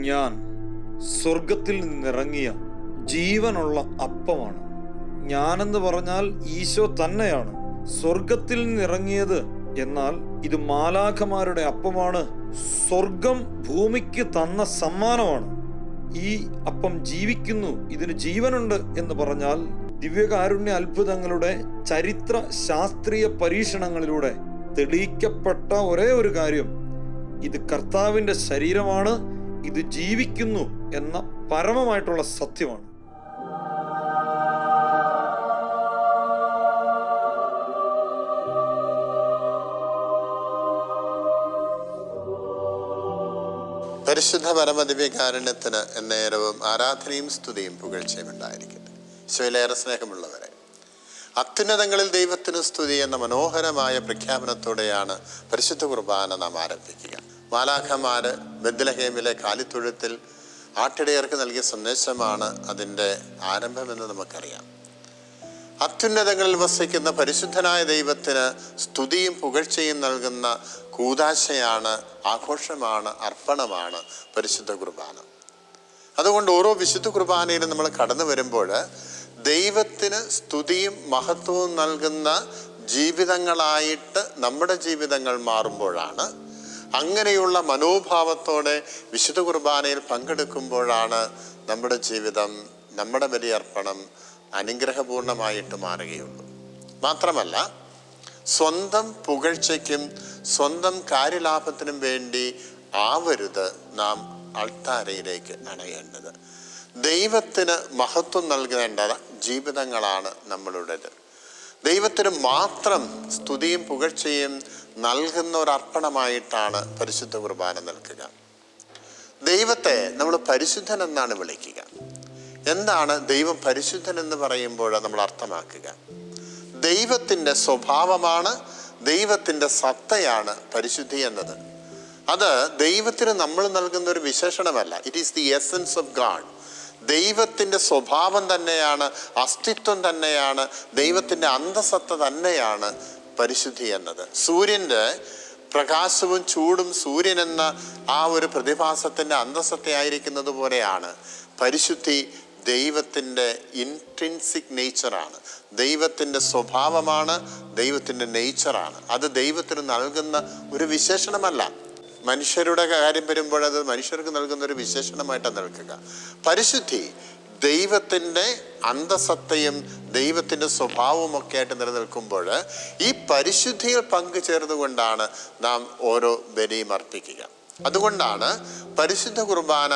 ഞാൻ സ്വർഗത്തിൽ നിന്നിറങ്ങിയ ജീവനുള്ള അപ്പമാണ്. ഞാനെന്ന് പറഞ്ഞാൽ ഈശോ തന്നെയാണ്. സ്വർഗത്തിൽ നിന്നിറങ്ങിയത് എന്നാൽ ഇത് മാലാഖമാരുടെ അപ്പമാണ്. സ്വർഗം ഭൂമിക്ക് തന്ന സമ്മാനമാണ്. ഈ അപ്പം ജീവിക്കുന്നു ഇതിന് ജീവനുണ്ട് എന്ന് പറഞ്ഞാൽ ദിവ്യകാരുണ്യ അത്ഭുതങ്ങളുടെ ചരിത്ര ശാസ്ത്രീയ പരീക്ഷണങ്ങളിലൂടെ തെളിയിക്കപ്പെട്ട ഒരേ ഒരു കാര്യം. ഇത് കർത്താവിന്റെ ശരീരമാണ് ഇത് ജീവിക്കുന്നു എന്ന പരമമായിട്ടുള്ള സത്യമാണ്. പരിശുദ്ധ പരമദിവ്യകാരുണ്യത്തിന് എന്നേരവും ആരാധനയും സ്തുതിയും പുകഴ്ചയും ഉണ്ടായിരിക്കട്ടെ. ശിവലേറെ സ്നേഹമുള്ളവരെ അത്യുന്നതങ്ങളിൽ ദൈവത്തിന് സ്തുതി എന്ന മനോഹരമായ പ്രഖ്യാപനത്തോടെയാണ് പരിശുദ്ധ കുർബാന നാം ആരംഭിക്കുക. മാലാഖമാര് ബദ്ലഹേമിലെ കാലിത്തൊഴുത്തിൽ ആട്ടിടയർക്ക് നൽകിയ സന്ദേശമാണ് അതിന്റെ ആരംഭമെന്ന് നമുക്കറിയാം. അത്യുന്നതങ്ങളിൽ വസിക്കുന്ന പരിശുദ്ധനായ ദൈവത്തിന് സ്തുതിയും പുകഴ്ചയും നൽകുന്ന കൂതാശയാണ് ആഘോഷമാണ് അർപ്പണമാണ് പരിശുദ്ധ കുർബാന. അതുകൊണ്ട് ഓരോ വിശുദ്ധ കുർബാനയിലും നമ്മൾ കടന്നു വരുമ്പോൾ ദൈവത്തിന് സ്തുതിയും മഹത്വവും നൽകുന്ന ജീവിതങ്ങളായിട്ട് നമ്മുടെ ജീവിതങ്ങൾ മാറുമ്പോഴാണ് അങ്ങനെയുള്ള മനോഭാവത്തോടെ വിശുദ്ധ കുർബാനയിൽ പങ്കെടുക്കുമ്പോഴാണ് നമ്മുടെ ജീവിതം നമ്മുടെ ബലിയർപ്പണം അനുഗ്രഹപൂർണമായിട്ട് മാറുകയുള്ളൂ. മാത്രമല്ല സ്വന്തം പുകഴ്ചയ്ക്കും സ്വന്തം കാര്യലാഭത്തിനും വേണ്ടി ആവരുത് നാം അൾത്താരയിലേക്ക് അണയേണ്ടത്. ദൈവത്തിന് മഹത്വം നൽകേണ്ട ജീവിതങ്ങളാണ് നമ്മളുടേത്. ദൈവത്തിന് മാത്രം സ്തുതിയും പുകഴ്ചയും നൽകുന്ന ഒരു അർപ്പണമായിട്ടാണ് പരിശുദ്ധ കുർബാന നൽകുക ദൈവത്തെ നമ്മൾ പരിശുദ്ധൻ എന്നാണ് വിളിക്കുക. എന്താണ് ദൈവം പരിശുദ്ധൻ എന്ന് പറയുമ്പോൾ നമ്മൾ അർത്ഥമാക്കുക. ദൈവത്തിന്റെ സ്വഭാവമാണ് ദൈവത്തിന്റെ സത്തയാണ് പരിശുദ്ധി എന്നത്. അത് ദൈവത്തിന് നമ്മൾ നൽകുന്ന ഒരു വിശേഷണമല്ല. It is the essence of God ദൈവത്തിന്റെ സ്വഭാവം തന്നെയാണ് അസ്തിത്വം തന്നെയാണ് ദൈവത്തിന്റെ അന്തസത്ത തന്നെയാണ് പരിശുദ്ധി എന്നത്. സൂര്യന്റെ പ്രകാശവും ചൂടും സൂര്യൻ എന്ന ആ ഒരു പ്രതിഭാസത്തിന്റെ അന്തസ്സത്തെ ആയിരിക്കുന്നത് പോലെയാണ്. പരിശുദ്ധി ദൈവത്തിന്റെ ഇൻട്രിൻസിക് നേച്ചറാണ് ദൈവത്തിന്റെ സ്വഭാവമാണ് ദൈവത്തിന്റെ നേച്ചറാണ് അത് ദൈവത്തിന് നൽകുന്ന ഒരു വിശേഷണമല്ല. മനുഷ്യരുടെ കാര്യം വരുമ്പോൾ അത് മനുഷ്യർക്ക് നൽകുന്ന ഒരു വിശേഷണമായിട്ടാണ് നിൽക്കുക. പരിശുദ്ധി ദൈവത്തിന്റെ അന്തസത്തയും ദൈവത്തിന്റെ സ്വഭാവമൊക്കെ ആയിട്ട് നിലനിൽക്കുമ്പോൾ ഈ പരിശുദ്ധിയിൽ പങ്കുചേർന്നുകൊണ്ടാണ് നാം ഓരോ ബലിയും അർപ്പിക്കുക. അതുകൊണ്ടാണ് പരിശുദ്ധ കുർബാന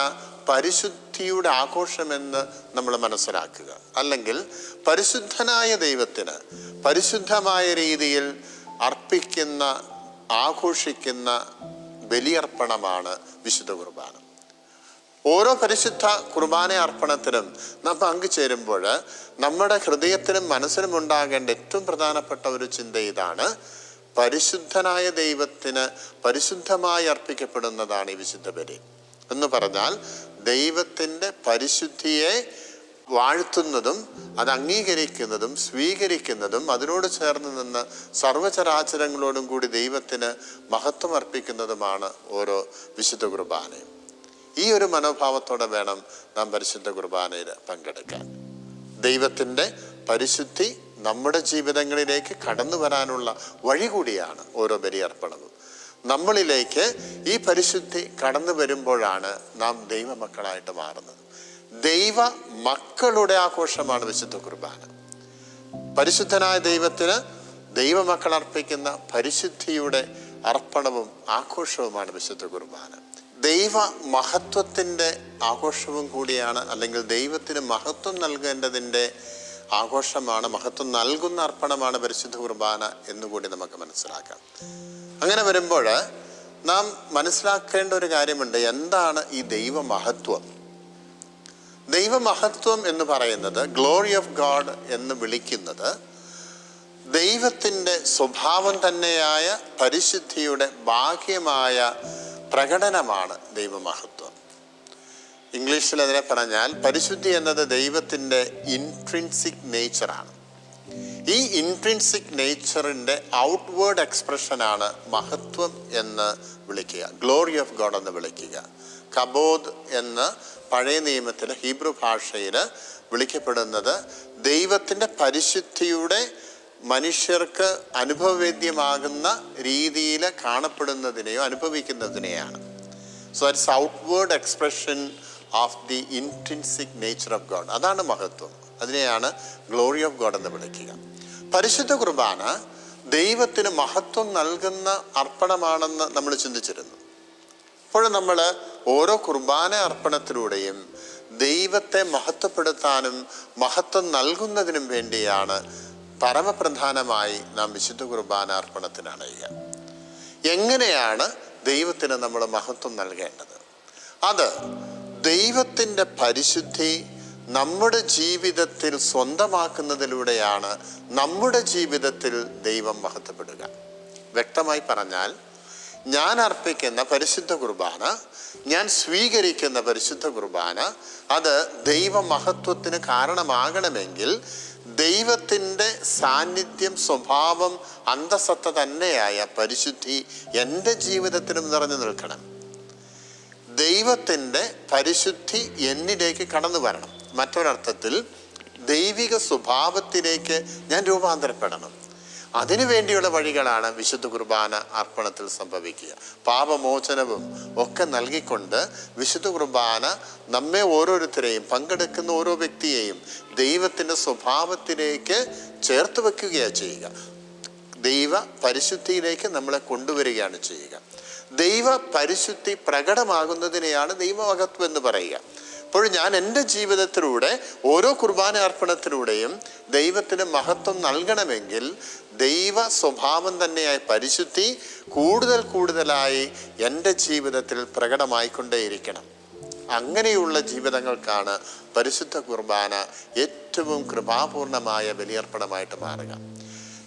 പരിശുദ്ധിയുടെ ആഘോഷമെന്ന് നമ്മൾ മനസ്സിലാക്കുക. അല്ലെങ്കിൽ പരിശുദ്ധനായ ദൈവത്തിന് പരിശുദ്ധമായ രീതിയിൽ അർപ്പിക്കുന്ന ആഘോഷിക്കുന്ന ബലിയർപ്പണമാണ് വിശുദ്ധ കുർബാന. ഓരോ പരിശുദ്ധ കുർബാന അർപ്പണത്തിനും നാം പങ്കുചേരുമ്പോൾ നമ്മുടെ ഹൃദയത്തിനും മനസ്സിനും ഉണ്ടാകേണ്ട ഏറ്റവും പ്രധാനപ്പെട്ട ഒരു ചിന്ത ഇതാണ്. പരിശുദ്ധനായ ദൈവത്തിന് പരിശുദ്ധമായി അർപ്പിക്കപ്പെടുന്നതാണ് ഈ വിശുദ്ധ ബലി. എന്ന് പറഞ്ഞാൽ ദൈവത്തിന്റെ പരിശുദ്ധിയെ വാഴ്ത്തുന്നതും അത് അംഗീകരിക്കുന്നതും സ്വീകരിക്കുന്നതും അതിനോട് ചേർന്ന് നിന്ന് സർവചരാചരങ്ങളോടും കൂടി ദൈവത്തിന് മഹത്വം അർപ്പിക്കുന്നതുമാണ് ഓരോ വിശുദ്ധ കുർബാനയും. ഈ ഒരു മനോഭാവത്തോടെ വേണം നാം പരിശുദ്ധ കുർബാനയിൽ പങ്കെടുക്കാൻ. ദൈവത്തിന്റെ പരിശുദ്ധി നമ്മുടെ ജീവിതങ്ങളിലേക്ക് കടന്നു വരാനുള്ള വഴി കൂടിയാണ് ഓരോ ബലിയർപ്പണവും. നമ്മളിലേക്ക് ഈ പരിശുദ്ധി കടന്നു വരുമ്പോഴാണ് നാം ദൈവ മക്കളായിട്ട് മാറുന്നത്. ദൈവ മക്കളുടെ ആഘോഷമാണ് വിശുദ്ധ കുർബാന. പരിശുദ്ധനായ ദൈവത്തിന് ദൈവമക്കൾ അർപ്പിക്കുന്ന പരിശുദ്ധിയുടെ അർപ്പണവും ആഘോഷവുമാണ് വിശുദ്ധ കുർബാന. ദൈവ മഹത്വത്തിന്റെ ആഘോഷവും കൂടിയാണ് അല്ലെങ്കിൽ ദൈവത്തിന് മഹത്വം നൽകേണ്ടതിന്റെ ആഘോഷമാണ് മഹത്വം നൽകുന്ന അർപ്പണമാണ് പരിശുദ്ധ കുർബാന എന്നുകൂടി നമുക്ക് മനസ്സിലാക്കാം. അങ്ങനെ വരുമ്പോൾ നാം മനസ്സിലാക്കേണ്ട ഒരു കാര്യമുണ്ട്. എന്താണ് ഈ ദൈവ മഹത്വം ദൈവ മഹത്വം എന്ന് പറയുന്നത് ഗ്ലോറി ഓഫ് ഗാഡ് എന്ന് വിളിക്കുന്നത് ദൈവത്തിന്റെ സ്വഭാവം തന്നെയായ പരിശുദ്ധിയുടെ ബാഹ്യമായ പ്രകടനമാണ് ദൈവമഹത്വം. ഇംഗ്ലീഷിൽ അതിനെ പറഞ്ഞാൽ പരിശുദ്ധി എന്നത് ദൈവത്തിന്റെ ഇൻട്രിൻസിക് നേച്ചറാണ് ഈ ഇൻട്രിൻസിക് നേച്ചറിന്റെ ഔട്ട്വേർഡ് എക്സ്പ്രഷനാണ് മഹത്വം എന്ന് വിളിക്കുക ഗ്ലോറി ഓഫ് ഗോഡ് എന്ന് വിളിക്കുക. കബോദ് എന്ന് പഴയ നിയമത്തിലെ ഹീബ്രു ഭാഷയിൽ വിളിക്കപ്പെടുന്നത് ദൈവത്തിന്റെ പരിശുദ്ധിയുടെ മനുഷ്യർക്ക് അനുഭവവേദ്യമാകുന്ന രീതിയിൽ കാണപ്പെടുന്നതിനെയോ അനുഭവിക്കുന്നതിനെയാണ്. So it's outward expression of the intrinsic nature of God അതാണ് മഹത്വം. അതിനെയാണ് ഗ്ലോറി ഓഫ് ഗോഡ് എന്ന് വിളിക്കുക. പരിശുദ്ധ കുർബാന ദൈവത്തിന് മഹത്വം നൽകുന്ന അർപ്പണമാണെന്ന് നമ്മൾ ചിന്തിച്ചിരുന്നു. അപ്പോൾ നമ്മൾ ഓരോ കുർബാന അർപ്പണത്തിലൂടെയും ദൈവത്തെ മഹത്വപ്പെടുത്താനും മഹത്വം നൽകുന്നതിനും വേണ്ടിയാണ് പരമപ്രധാനമായി നാം വിശുദ്ധ കുർബാന അർപ്പണത്തിന് അണയുക. എങ്ങനെയാണ് ദൈവത്തിന് നമ്മൾ മഹത്വം നൽകേണ്ടത്? അത് ദൈവത്തിന്റെ പരിശുദ്ധി നമ്മുടെ ജീവിതത്തിൽ സ്വന്തമാക്കുന്നതിലൂടെയാണ് നമ്മുടെ ജീവിതത്തിൽ ദൈവം മഹത്വപ്പെടുക. വ്യക്തമായി പറഞ്ഞാൽ ഞാൻ അർപ്പിക്കുന്ന പരിശുദ്ധ കുർബാന ഞാൻ സ്വീകരിക്കുന്ന പരിശുദ്ധ കുർബാന അത് ദൈവമഹത്വത്തിന് കാരണമാകണമെങ്കിൽ ദൈവത്തിന്റെ സാന്നിധ്യം സ്വഭാവം അന്തസത്ത തന്നെയായ പരിശുദ്ധി എന്റെ ജീവിതത്തിലും നിറഞ്ഞു നിൽക്കണം. ദൈവത്തിന്റെ പരിശുദ്ധി എന്നിലേക്ക് കടന്നു വരണം. മറ്റൊരർത്ഥത്തിൽ ദൈവിക സ്വഭാവത്തിലേക്ക് ഞാൻ രൂപാന്തരപ്പെടണം. അതിനു വേണ്ടിയുള്ള വഴികളാണ് വിശുദ്ധ കുർബാന അർപ്പണത്തിൽ സംഭവിക്കുക. പാപമോചനവും ഒക്കെ നൽകിക്കൊണ്ട് വിശുദ്ധ കുർബാന നമ്മെ ഓരോരുത്തരെയും പങ്കെടുക്കുന്ന ഓരോ വ്യക്തിയെയും ദൈവത്തിന്റെ സ്വഭാവത്തിലേക്ക് ചേർത്ത് വെക്കുകയാണ് ചെയ്യുക. ദൈവ പരിശുദ്ധിയിലേക്ക് നമ്മളെ കൊണ്ടുവരികയാണ് ചെയ്യുക. ദൈവ പരിശുദ്ധി പ്രകടമാകുന്നതിനെയാണ് ദൈവമഹത്വം എന്ന് പറയുക. അപ്പോൾ ഞാൻ എന്റെ ജീവിതത്തിലൂടെ ഓരോ കുർബാന അർപ്പണത്തിലൂടെയും ദൈവത്തിന് മഹത്വം നൽകണമെങ്കിൽ ദൈവ സ്വഭാവം തന്നെയായി പരിശുദ്ധി കൂടുതൽ കൂടുതലായി എന്റെ ജീവിതത്തിൽ പ്രകടമായിക്കൊണ്ടേയിരിക്കണം. അങ്ങനെയുള്ള ജീവിതങ്ങൾക്കാണ് പരിശുദ്ധ കുർബാന ഏറ്റവും കൃപാപൂർണമായ ബലിയർപ്പണമായിട്ട് മാറുക.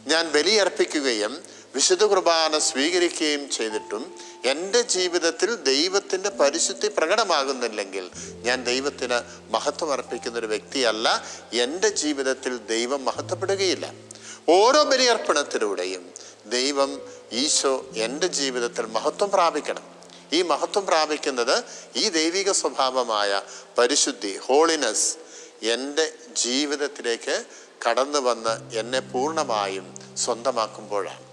ഞാൻ ബലിയർപ്പിക്കുകയും വിശുദ്ധ കുർബാന സ്വീകരിക്കുകയും ചെയ്തിട്ടും എന്റെ ജീവിതത്തിൽ ദൈവത്തിന്റെ പരിശുദ്ധി പ്രകടമാകുന്നില്ലെങ്കിൽ ഞാൻ ദൈവത്തിന് മഹത്വം അർപ്പിക്കുന്ന ഒരു വ്യക്തിയല്ല. എന്റെ ജീവിതത്തിൽ ദൈവം മഹത്വപ്പെടുകയില്ല. ഓരോ ബലിയർപ്പണത്തിലൂടെയും ദൈവം ഈശോ എന്റെ ജീവിതത്തിൽ മഹത്വം പ്രാപിക്കണം. ഈ മഹത്വം പ്രാപിക്കുന്നത് ഈ ദൈവിക സ്വഭാവമായ പരിശുദ്ധി ഹോളിനസ് എന്റെ ജീവിതത്തിലേക്ക് കടന്നു വന്ന് എന്നെ പൂർണമായും സ്വന്തമാക്കുമ്പോഴാണ്.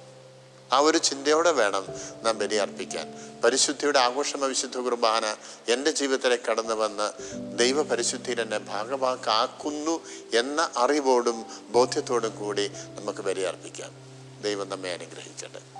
ആ ഒരു ചിന്തയോടെ വേണം നാം ബലി അർപ്പിക്കാൻ പരിശുദ്ധിയുടെ ആഘോഷമ വിശുദ്ധ കുർബാന എന്റെ ജീവിതത്തിലെ കടന്നു വന്ന് ദൈവ പരിശുദ്ധിയിൽ എന്നെ ഭാഗമാക്കാക്കുന്നു എന്ന അറിവോടും ബോധ്യത്തോടും കൂടി നമുക്ക് ബലി അർപ്പിക്കാം ദൈവം നമ്മെ അനുഗ്രഹിക്കട്ടെ.